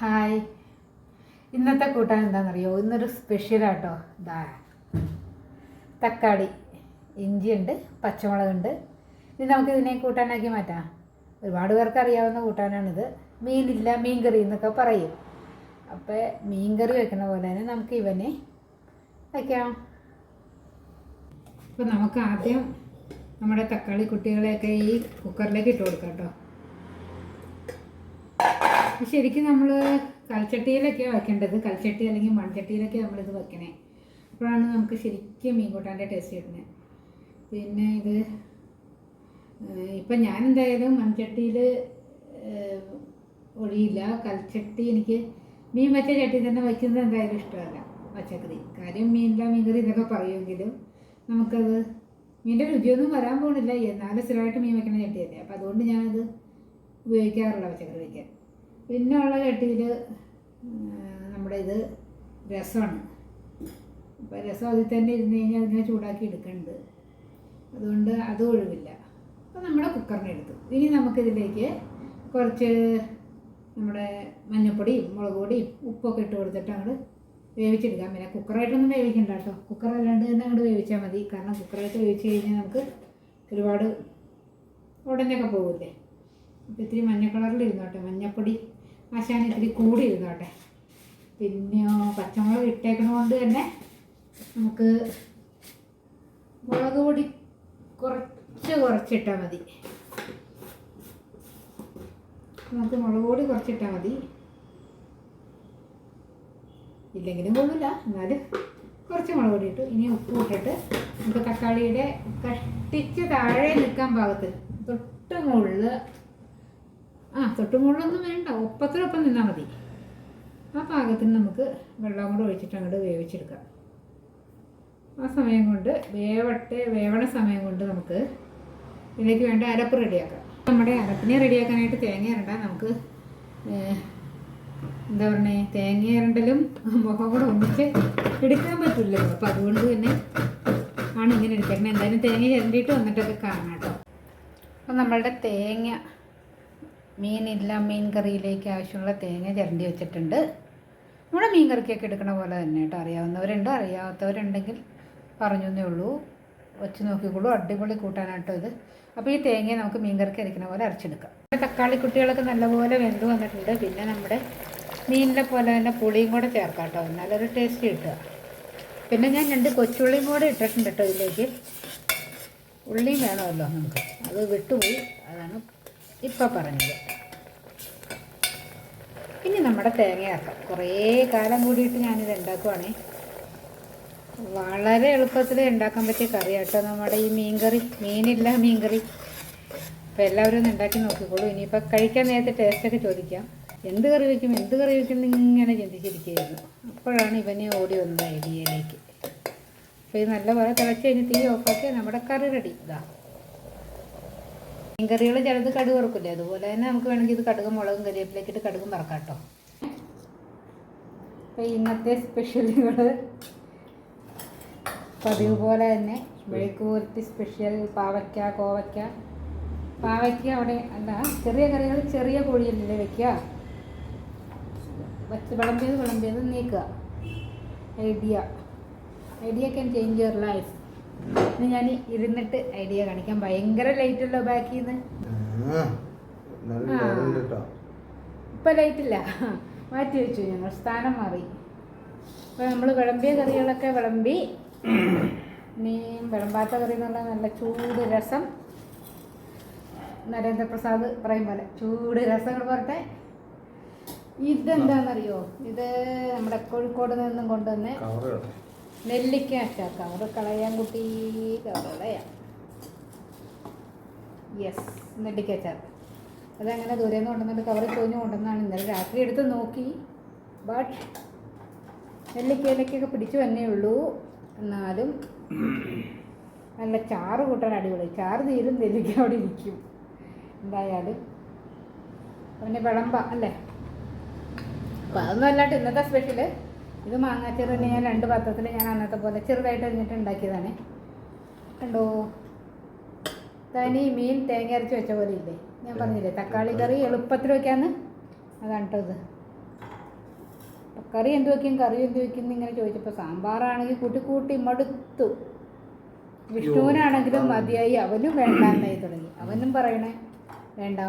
Hi. ഇന്നത്തെ കൂട്ടാൻ എന്താണെന്നറിയോ? ഇന്നൊരു സ്പെഷ്യലാട്ടോ ദാ. തക്കാളി ഇഞ്ചിയുണ്ട് പച്ചമുളകുണ്ട്. ഇനി നമുക്ക് ഇതിനെ കൂട്ടാനാക്കി മാറ്റാം. ഒരുപാട് പേർക്ക് അറിയാവുന്ന കൂട്ടാനാണിത്. മീനില്ല മീൻ കറി എന്നൊക്കെ പറയും. അപ്പോൾ മീൻ കറി വെക്കുന്ന പോലെ തന്നെ നമുക്ക് ഇവനെ വയ്ക്കാം അപ്പോൾ നമുക്ക് ആദ്യം നമ്മുടെ തക്കാളി കുട്ടികളെയൊക്കെ ഈ കുക്കറിലേക്ക് ഇട്ട് കൊടുക്കാം കേട്ടോ. ശരിക്കും നമ്മൾ കൽച്ചട്ടിയിലൊക്കെയാണ് വെക്കേണ്ടത് കൽച്ചട്ടി അല്ലെങ്കിൽ മൺചട്ടിയിലൊക്കെ നമ്മളിത് വെക്കണേ. അപ്പോഴാണ് നമുക്ക് ശരിക്കും മീൻ കൂട്ടാന്റെ ടേസ്റ്റ് കിട്ടുന്നത് പിന്നെ ഇത് ഇപ്പം ഞാൻ എന്തായാലും മൺചട്ടിയിൽ ഒഴിയില്ല. കൽച്ചട്ടി എനിക്ക് മീൻ വെച്ച ചട്ടി തന്നെ വയ്ക്കുന്നത് എന്തായാലും ഇഷ്ടമല്ല. പച്ചക്കറി. കാര്യം മീനില്ല മീൻകറി ഇതൊക്കെ പറയുമെങ്കിലും നമുക്കത് മീന്റെ രുചിയൊന്നും വരാൻ പോകുന്നില്ല എന്നാലും സ്ഥിരമായിട്ട് മീൻ വെക്കണ ചട്ടിയല്ലേ. അപ്പോൾ അതുകൊണ്ട് ഞാനത് ഉപയോഗിക്കാറില്ല പച്ചക്കറി വയ്ക്കാൻ. പിന്നെ ഉള്ള ചട്ടിയിൽ നമ്മുടെ ഇത് രസമാണ്. അപ്പോൾ രസം അതിൽ തന്നെ ഇരുന്ന് കഴിഞ്ഞാൽ അതിനെ ചൂടാക്കി എടുക്കുന്നുണ്ട് അതുകൊണ്ട് അത് ഒഴിവില്ല. അപ്പോൾ നമ്മുടെ കുക്കറിനെ എടുത്തു. ഇനി നമുക്കിതിലേക്ക് കുറച്ച് നമ്മുടെ മഞ്ഞൾപ്പൊടിയും മുളക് പൊടിയും ഉപ്പൊക്കെ ഇട്ട് കൊടുത്തിട്ട് അങ്ങോട്ട് വേവിച്ചെടുക്കാം. പിന്നെ കുക്കറായിട്ടൊന്നും വേവിക്കണ്ട കേട്ടോ. കുക്കർ അല്ലാണ്ട് തന്നെ അങ്ങോട്ട് വേവിച്ചാൽ മതി. കാരണം കുക്കറായിട്ട് വേവിച്ച് കഴിഞ്ഞാൽ നമുക്ക് ഒരുപാട് ഉടനെയൊക്കെ പോകില്ലേ. അപ്പോൾ ഇത്തിരി മഞ്ഞ കളറിൽ ഇരുന്നോട്ടെ മഞ്ഞപ്പൊടി ആശാൻ ഇത്തിരി കൂടി ഇരുന്നോട്ടെ. പിന്നെയോ പച്ചമുളക് ഇട്ടേക്കണ കൊണ്ട് തന്നെ നമുക്ക് മുളക് പൊടി കുറച്ച് കുറച്ചിട്ടാൽ മതി. നമുക്ക് മുളക് പൊടി കുറച്ചിട്ടാൽ മതി. ഇല്ലെങ്കിലും കുഴപ്പമില്ല എന്നാലും കുറച്ച് മുളക് പൊടി ഇട്ടു. ഇനി ഉപ്പ് ഇട്ടിട്ട് നമുക്ക് തക്കാളിയുടെ കഷ്ടിച്ച് താഴെ നിൽക്കാൻ പാകത്തിൽ തൊട്ട് മുകളിൽ ആ. തൊട്ട് മുകളിലൊന്നും വേണ്ട. ഒപ്പത്തിനൊപ്പം നിന്നാൽ മതി. ആ പാകത്തിന് നമുക്ക് വെള്ളം കൂടെ ഒഴിച്ചിട്ട് അങ്ങോട്ട് വേവിച്ചെടുക്കാം. ആ സമയം കൊണ്ട് വേവട്ടെ വേവണ സമയം കൊണ്ട് നമുക്ക് ഇതിലേക്ക് വേണ്ട അരപ്പ് റെഡിയാക്കാം. നമ്മുടെ അരപ്പിനെ റെഡിയാക്കാനായിട്ട് തേങ്ങ ഇരണ്ട നമുക്ക് എന്താ പറഞ്ഞേ തേങ്ങ ഇരണ്ടലും മുഖം കൂടെ ഒന്നിച്ച് എടുക്കാൻ പറ്റില്ലല്ലോ. അപ്പോൾ അതുകൊണ്ട് തന്നെ ആണ് ഇങ്ങനെ എടുക്കുന്നത് എന്തായാലും തേങ്ങ ചിരണ്ടിയിട്ട് വന്നിട്ടൊക്കെ കാണാം കേട്ടോ. അപ്പം നമ്മളുടെ തേങ്ങ മീനില്ല മീൻ കറിയിലേക്ക് ആവശ്യമുള്ള തേങ്ങ ചിരണ്ടി വെച്ചിട്ടുണ്ട്. നമ്മുടെ മീൻ കറിക്കൊക്കെ എടുക്കണ പോലെ തന്നെ കേട്ടോ. അറിയാവുന്നവരുണ്ട് അറിയാത്തവരുണ്ടെങ്കിൽ പറഞ്ഞേ ഉള്ളൂ. വെച്ച് നോക്കിക്കോളൂ അടിപൊളി കൂട്ടാനാട്ടോ ഇത്. അപ്പോൾ ഈ തേങ്ങയെ നമുക്ക് മീൻ കറിക്ക് അരയ്ക്കണ പോലെ അരച്ചെടുക്കാം. തക്കാളി കുട്ടികളൊക്കെ നല്ലപോലെ വെന്ത് വന്നിട്ടുണ്ട്. പിന്നെ നമ്മുടെ മീനിലെ പോലെ തന്നെ പുളിയും കൂടെ ചേർക്കാം കേട്ടോ. നല്ലൊരു ടേസ്റ്റ് കിട്ടുക. പിന്നെ ഞാൻ രണ്ട് കൊച്ചുള്ളിയും കൂടെ ഇട്ടിട്ടുണ്ട് കേട്ടോ ഇതിലേക്ക്. ഉള്ളിയും വേണമല്ലോ നമുക്ക്. അത് വിട്ടുപോയി. അതാണ് ഇപ്പം പറഞ്ഞത്. ഇനി നമ്മുടെ തേങ്ങയാക്കാം. കുറേ കാലം കൂടിയിട്ട് ഞാനിത് ഉണ്ടാക്കുവാണേ. വളരെ എളുപ്പത്തിൽ ഉണ്ടാക്കാൻ പറ്റിയ കറി കേട്ടോ നമ്മുടെ ഈ മീൻകറി. മീനില്ല മീൻകറി. അപ്പോൾ എല്ലാവരും ഒന്ന് ഉണ്ടാക്കി നോക്കിക്കോളൂ. ഇനിയിപ്പോൾ കഴിക്കാൻ നേരത്തെ ടേസ്റ്റൊക്കെ ചോദിക്കാം. എന്ത് കറി വയ്ക്കും എന്ത് കറി വയ്ക്കും ഇങ്ങനെ ചിന്തിച്ചിരിക്കുകയായിരുന്നു. അപ്പോഴാണ് ഇവനെ ഓടി വന്നത് ഐഡിയയിലേക്ക് അപ്പോൾ ഇത് നല്ലപോലെ തിളച്ച് കഴിഞ്ഞ് തീ ഓഫാക്കി നമ്മുടെ കറി റെഡി ഇതാ മീൻകറികൾ ചിലത് കടുക് വറക്കില്ലേ? അതുപോലെ തന്നെ നമുക്ക് വേണമെങ്കിൽ ഇത് കടുകും മുളകും കരിവേപ്പിലേക്ക് ഇട്ട് കടുകും വറക്കാം കേട്ടോ. അപ്പോൾ ഇന്നത്തെ സ്പെഷ്യലുകൾ പതിവ് പോലെ തന്നെ മെഴുക്കുപുരട്ടി സ്പെഷ്യൽ പാവയ്ക്ക കോവയ്ക്ക. പാവയ്ക്ക അവിടെ അല്ല ചെറിയ കറികൾ ചെറിയ കോഴിയല്ലേ വെക്കുക വെച്ച് വിളമ്പിയത് വിളമ്പിയത് നീക്കുക. Idea. Idea can change your life ഇനി ഞാൻ ഇരുന്നിട്ട് ഐഡിയ കാണിക്കാം. ഭയങ്കര ലൈറ്റ് ഉള്ള ബാക്കിൽ നിന്ന് ആ. ലൈറ്റ് ഇല്ല. മാറ്റി വെച്ചു ഞങ്ങൾ സ്ഥാനം മാറി. ഇപ്പൊ നമ്മൾ വിളമ്പിയ കറികളൊക്കെ വിളമ്പി ഇനി വിളമ്പാത്ത കറി എന്നുള്ള നല്ല ചൂട് രസം. നരേന്ദ്രപ്രസാദ് പറയും പോലെ ചൂട് രസങ്ങൾ പറട്ടെ ഇതെന്താണെന്നറിയോ ഇത് നമ്മുടെ കോഴിക്കോട് നിന്നും കൊണ്ടുവന്ന് നെല്ലിക്ക അച്ചാർ കവറ് കളയാൻ കുട്ടി കളയാം യെസ് നെല്ലിക്ക അച്ചാർ അതങ്ങനെ ദൂരെ നിന്ന് കൊണ്ടുവന്നിട്ട് കവറിൽ പോയി കൊണ്ടുവന്നാണ് ഇന്നലെ രാത്രി എടുത്ത് നോക്കി. ബട്ട് നെല്ലിക്കയിലേക്കൊക്കെ പിടിച്ചു വന്നേ ഉള്ളൂ. എന്നാലും നല്ല ചാറ് കൂട്ടാൻ അടിപൊളി. ചാറ് തീരും നെല്ലിക്ക അവിടെ ഇരിക്കും. എന്തായാലും പിന്നെ വിളമ്പ അല്ലേ? അപ്പോൾ അതൊന്നും അല്ലാണ്ട് ഇന്നത്തെ സ്പെഷ്യൽ ഇത് മാങ്ങാച്ചെറു തന്നെ ഞാൻ രണ്ട് പാത്രത്തിൽ ഞാൻ അന്നത്തെ പോലെ ചെറുതായിട്ട് അരിഞ്ഞിട്ട് ഉണ്ടാക്കിയതാണ്. കണ്ടോ? തനി മീൻ തേങ്ങ അരച്ച് വെച്ച പോലെ ഇല്ലേ? ഞാൻ പറഞ്ഞില്ലേ തക്കാളി കറി എളുപ്പത്തിൽ വെക്കാന്ന്? അതാണ് കേട്ടോ ഇത്. കറി എന്ത് വെക്കും? കറി എന്ത് വയ്ക്കും ഇങ്ങനെ ചോദിച്ചപ്പോൾ സാമ്പാറാണെങ്കിൽ കൂട്ടി കൂട്ടി മടുത്തു. വിഷ്ണുവിനാണെങ്കിലും മതിയായി അവനും വേണ്ടാന്നായി തുടങ്ങി. അവനും പറയണേ വേണ്ട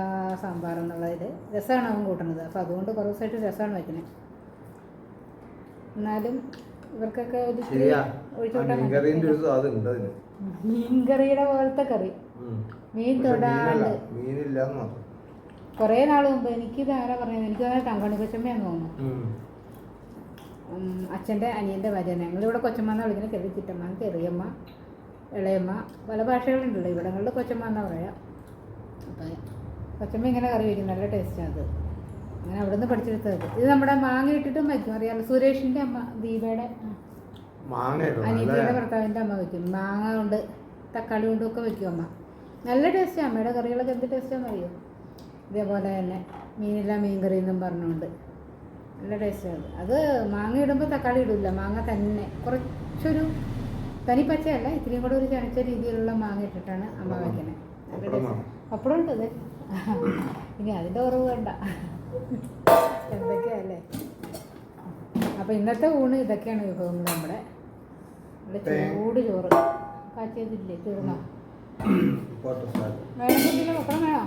സാമ്പാർ എന്നുള്ളതിൽ രസമാണ് അവൻ കൂട്ടുന്നത്. അപ്പോൾ അതുകൊണ്ട് കുറേ ദിവസമായിട്ട് രസമാണ് വയ്ക്കുന്നത് എന്നാലും ഇവർക്കൊക്കെ ഒരു മീൻകറിയുടെ പോലത്തെ കറി. മീൻ തൊടാണ്ട് കുറേ നാൾ മുമ്പ് എനിക്ക് ധാര പറഞ്ഞത്? എനിക്ക് തന്നെ തങ്കണി കൊച്ചമ്മയാന്ന് തോന്നുന്നു. അച്ഛന്റെ അനിയന്റെ അച്ഛന്റെ അനിയന്റെ ഭാര്യ. ഞങ്ങളിവിടെ കൊച്ചമ്മ എന്നാണ് വിളിക്കുന്നത്. ചെറിയ ചിറ്റമ്മ ചെറിയമ്മ ഇളയമ്മ പല ഭാഷകളുണ്ടല്ലോ. ഇവിടങ്ങളിൽ കൊച്ചമ്മ എന്നാ പറയാ? അപ്പം കൊച്ചമ്മ ഇങ്ങനെ കറി വയ്ക്കും നല്ല ടേസ്റ്റാണ് അത്. അങ്ങനെ അവിടെ നിന്ന് പഠിച്ചെടുത്തത്. ഇത് നമ്മുടെ മാങ്ങ ഇട്ടിട്ടും വയ്ക്കും അറിയാമല്ലോ സുരേഷിന്റെ അമ്മ ദീപയുടെ അനീതിയുടെ ഭർത്താവിന്റെ ഭർത്താവിന്റെ അമ്മ വെക്കും. മാങ്ങ കൊണ്ട് തക്കാളി കൊണ്ടും ഒക്കെ വയ്ക്കും അമ്മ. നല്ല ടേസ്റ്റാണ് അമ്മയുടെ കറികളൊക്കെ എന്ത് ടേസ്റ്റാണെന്ന് അറിയോ? ഇതേപോലെ തന്നെ മീനില്ല മീൻ കറി എന്നും പറഞ്ഞുകൊണ്ട്. നല്ല ടേസ്റ്റാണ് അത്. മാങ്ങ ഇടുമ്പോൾ തക്കാളി ഇടില്ല മാങ്ങ തന്നെ. കുറച്ചൊരു തനി പച്ചയല്ല ഇത്തിരിയും കൂടെ ഒരു ചനച്ച രീതിയിലുള്ള മാങ്ങ ഇട്ടിട്ടാണ് അമ്മ വയ്ക്കുന്നത് അപ്പോഴുണ്ട് ടേസ്റ്റ്. പപ്പടം ഉണ്ട് ഇനി അതിന്റെ കുറവ് വേണ്ട. എന്തൊക്കെയല്ലേ? അപ്പോൾ ഇന്നത്തെ ഊണ് ഇതൊക്കെയാണ് വിഭവങ്ങൾ നമ്മുടെ ഇവിടെ ചൂട് ചോറ്. കാച്ചിയതില്ലേ? തീർന്നോ. വേണമെങ്കിൽ പപ്പടം വേണോ?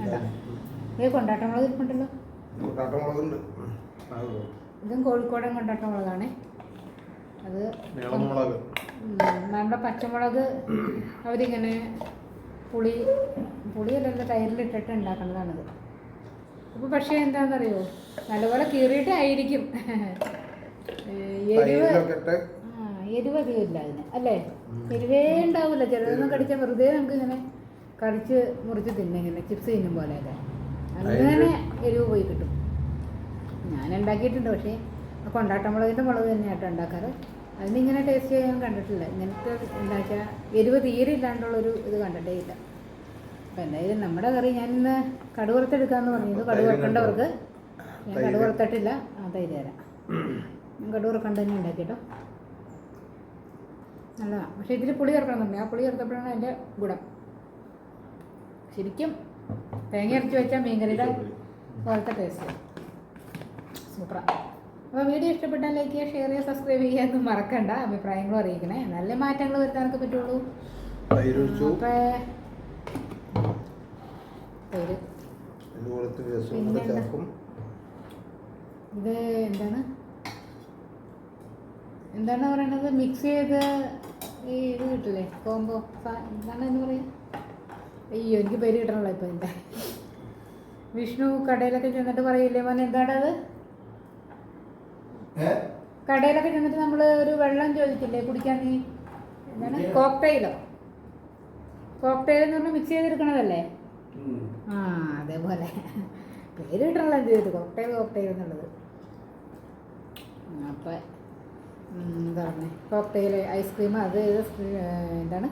വേണ്ട. ഇത്. കൊണ്ടാട്ടമുളക് ഇരിപ്പുണ്ടല്ലോ. ഇതും കോഴിക്കോടൻ കൊണ്ടാട്ടമുളകാണേ അത് നമ്മുടെ പച്ചമുളക് അവരിങ്ങനെ പുളി പുളിയല്ല തൈരിലിട്ടിട്ട് ഉണ്ടാക്കുന്നതാണിത്. അപ്പോൾ പക്ഷേ എന്താണെന്നറിയോ നല്ലപോലെ കീറിയിട്ടായിരിക്കും എരിവ് എരിവ് അധികം ഇല്ല അതിന് അല്ലേ. എരിവേ ഉണ്ടാവില്ല ചിലതൊന്നും കടിച്ചാൽ വെറുതെ നമുക്ക് ഇങ്ങനെ കടിച്ച് മുറിച്ച് തിന്നെ ഇങ്ങനെ ചിപ്സ് തിന്നും പോലെയൊക്കെ അങ്ങനെ എരിവ് പോയി കിട്ടും. ഞാൻ ഉണ്ടാക്കിയിട്ടുണ്ട് പക്ഷേ ആ കൊണ്ടാട്ടമുളകിന്റെ മുളക് തന്നെയായിട്ട് ഉണ്ടാക്കാറ്. അതിനിങ്ങനെ ടേസ്റ്റ് ചെയ്യാൻ കണ്ടിട്ടില്ല. ഇങ്ങനത്തെ എന്താ വെച്ചാൽ എരിവ് തീരെ ഇല്ലാണ്ടുള്ളൊരു ഇത് കണ്ടിട്ടേ ഇല്ല. അപ്പം എന്തായാലും നമ്മുടെ കറി ഞാനിന്ന് ഇന്ന് കടുവറുത്തെടുക്കാന്ന് പറഞ്ഞത് കടുവറുക്കേണ്ടവർക്ക് ഞാൻ കടുവറുത്തിട്ടില്ല ആ തൈര് തരാം. ഞാൻ കടുവറുക്കണ്ട തന്നെ ഉണ്ടാക്കിട്ടോ നല്ലതാണ് പക്ഷേ ഇതിൽ പുളി ചേർക്കണമെന്നുണ്ട് ആ പുളി ചേർത്തപ്പോഴാണ് അതിന്റെ ഗുണം. ശരിക്കും തേങ്ങ അരച്ച് വെച്ചാൽ മീൻകറിയുടെ പോലത്തെ ടേസ്റ്റ് സൂപ്പറാണ് അപ്പോൾ വീഡിയോ ഇഷ്ടപ്പെട്ടാൽ ലൈക്ക് ചെയ്യുക ഷെയർ ചെയ്യുക സബ്സ്ക്രൈബ് ചെയ്യുക ഒന്നും മറക്കണ്ട. അഭിപ്രായങ്ങളും അറിയിക്കണേ. നല്ല മാറ്റങ്ങൾ വരുത്താനൊക്കെ പറ്റുള്ളൂ. അപ്പോൾ തൈര് ഇത് എന്താണ്? എന്താണ് പറയണത്? മിക്സ് ചെയ്ത് ഈ ഇത് കിട്ടില്ലേ? കോംബോ എന്താണ് എന്ന് പറയുക അയ്യോ എനിക്ക് പേര് കിട്ടണല്ലോ ഇപ്പം എന്റെ വിഷ്ണു കടയിലൊക്കെ ചെന്നിട്ട് പറയില്ലേ മോനെ? എന്താണത് കടയിലൊക്കെ ചെന്നിട്ട് നമ്മൾ ഒരു വെള്ളം ചോദിച്ചില്ലേ കുടിക്കാൻ നീ? എന്താണ്? കോക്ടെയിലോ കോക്ടെയിൽ എന്ന് പറഞ്ഞാൽ മിക്സ് ചെയ്തെടുക്കണതല്ലേ? ആ അതേപോലെ. പേരിട്ടുള്ള എന്ത് ചെയ്തു? കോക്ടെയിൽ കോക്ടെയിൽ എന്നുള്ളത്. അപ്പം എന്താ പറഞ്ഞേ? കോക്ടെയിൽ ഐസ്ക്രീം അത് ഇത് എന്താണ്?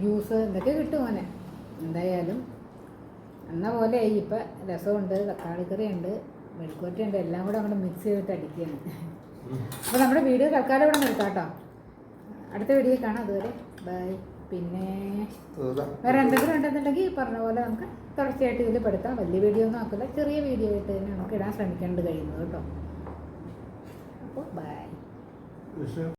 ജ്യൂസ് എന്തൊക്കെ കിട്ടും മോനെ. എന്തായാലും എന്ന പോലെ ഇപ്പം രസമുണ്ട് തക്കാളിക്കറി ഉണ്ട് മെഴുക്കുവരട്ടി ഉണ്ട്. എല്ലാം കൂടെ അങ്ങോട്ട് മിക്സ് ചെയ്തിട്ട് അടിക്കുകയാണ്. അപ്പോൾ നമ്മുടെ വീഡിയോ തൽക്കാലം ഇവിടെ നിർത്താം കേട്ടോ. അടുത്ത വീഡിയോ കാണാം. അതുവരെ ബൈ പിന്നെ വേറെ എന്തെങ്കിലും ഉണ്ടെന്നുണ്ടെങ്കിൽ പറഞ്ഞ പോലെ നമുക്ക് തുടർച്ചയായിട്ട് ഇതിൽ പെടുത്താം. വലിയ വീഡിയോ ഒന്നും ആക്കില്ല ചെറിയ വീഡിയോ ആയിട്ട് തന്നെ നമുക്ക് ഇടാൻ ശ്രമിക്കേണ്ടത് കഴിയുന്നത് കേട്ടോ. അപ്പോൾ ബൈ